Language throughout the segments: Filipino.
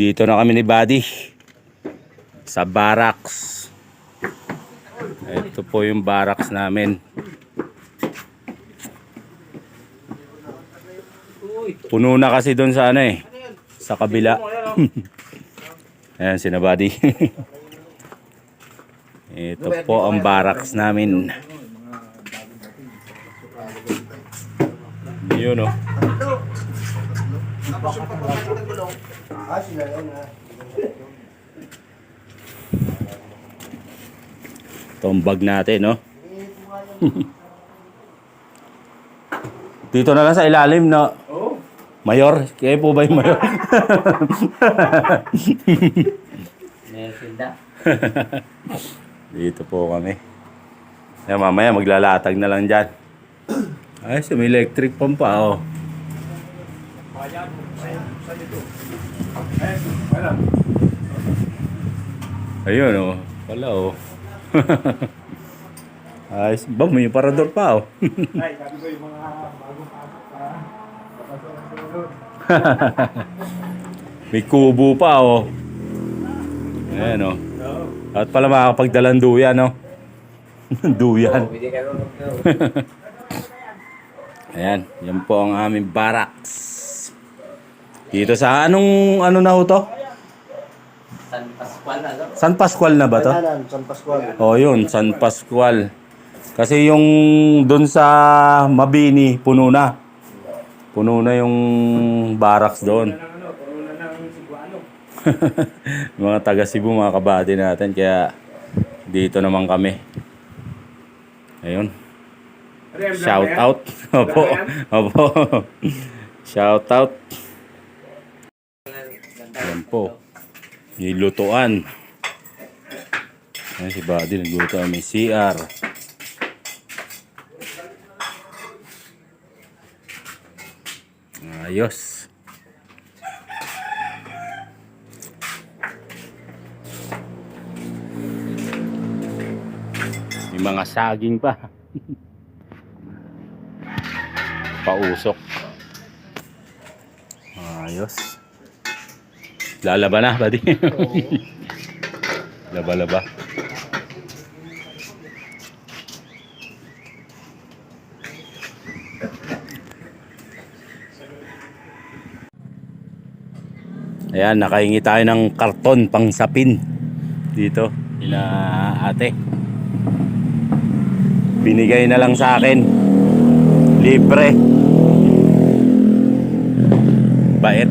Dito na kami ni Buddy. Sa barracks. Ito po yung barracks namin. Puno na kasi doon sa ano eh. Sa kabila. Ayan, si Buddy. Ito po ang barracks namin. Yun oh. Ito ang bag natin, no? Dito na lang sa ilalim, no? Mayor? Kaya po ba yung mayor? Mesilda. Dito po kami. Kaya mamaya maglalatag na lang dyan. Ay, may electric pump pa, oh. Ayun, oh. Wala, oh. Ayos. Ba, may parador pa, oh. Ay, sabi ko yung mga bagong pasok pa. May kubo pa, oh. Ayan, oh. At pala makakapagdalang duyan, no? duyan. Ayan, yan po ang aming barracks. Dito sa anong ano na ho to? San Pascual, ano? San Pascual na ba to? Kanan, San Pascual. Oh, yun, San Pascual. Kasi yung doon sa Mabini, puno na. Puno na yung barracks doon. Ano, mga taga Cebu, mga kabady natin. Kaya dito naman kami. Ayun. Shout out. Opo. Opo. Shout out. Yan po. Nilutuan. Ayan si Buddy, nagluto may CR. Ayos. May mga saging pa. Pausok. Ayos. Lalaba na, buddy. Laba-laba. Ayan, nakahingi tayo ng karton pang sapin dito ina ate. Binigay na lang sa akin. Libre. Bait.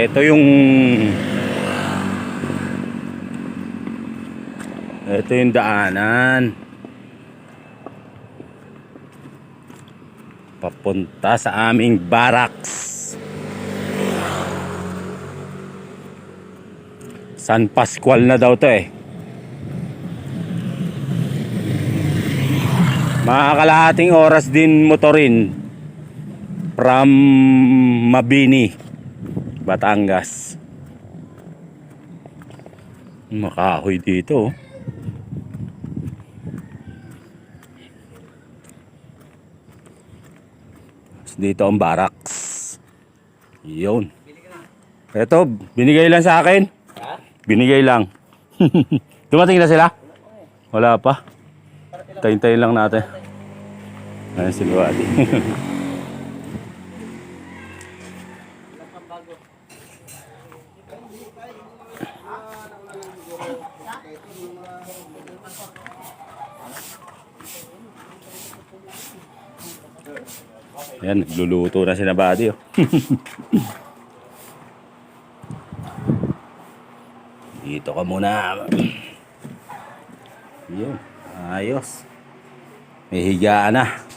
Ito yung Ito yung daanan. Papunta sa aming barracks. San Pascual na daw to eh. Mga kalahating oras din motorin from Mabini, Batangas. Makahoy dito. oh. Dito ang barracks. Yun. Ito, binigay lang sa akin. Binigay lang. Dumating na sila? Wala pa. Tayin-tayin lang natin. Ayan si Luwadi. Ayan, nagluluto na si Nabadi. Oh. Dito ka muna. Yun, ayos. May higaan na.